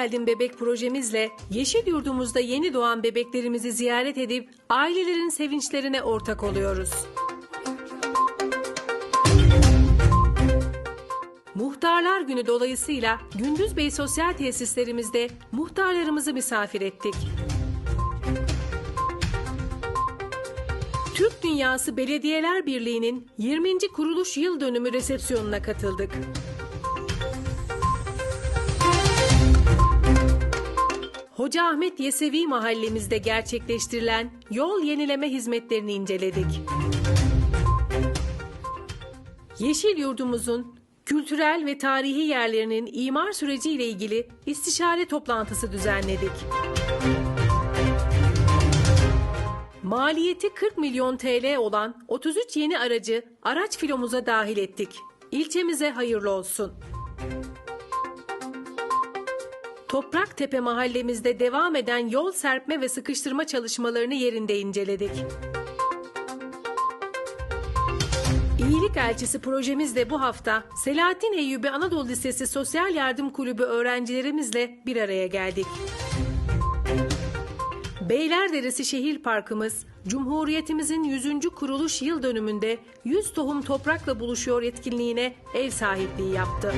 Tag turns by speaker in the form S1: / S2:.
S1: Geldin Bebek projemizle Yeşil Yurdumuzda yeni doğan bebeklerimizi ziyaret edip ailelerin sevinçlerine ortak oluyoruz. Muhtarlar Günü dolayısıyla Gündüz Bey Sosyal Tesislerimizde muhtarlarımızı misafir ettik. Türk Dünyası Belediyeler Birliği'nin 20. kuruluş yıl dönümü resepsiyonuna katıldık. Hoca Ahmet Yesevi mahallemizde gerçekleştirilen yol yenileme hizmetlerini inceledik. Yeşil Yurdumuzun kültürel ve tarihi yerlerinin imar süreciyle ilgili istişare toplantısı düzenledik. Maliyeti 40 milyon TL olan 33 yeni aracı araç filomuza dahil ettik. İlçemize hayırlı olsun. Topraktepe mahallemizde devam eden yol serpme ve sıkıştırma çalışmalarını yerinde inceledik. İyilik Elçisi projemizle bu hafta Selahattin Eyyubi Anadolu Lisesi Sosyal Yardım Kulübü öğrencilerimizle bir araya geldik. Beylerderesi Şehir Parkımız, Cumhuriyetimizin 100. kuruluş yıl dönümünde 100 tohum toprakla buluşuyor etkinliğine ev sahipliği yaptı.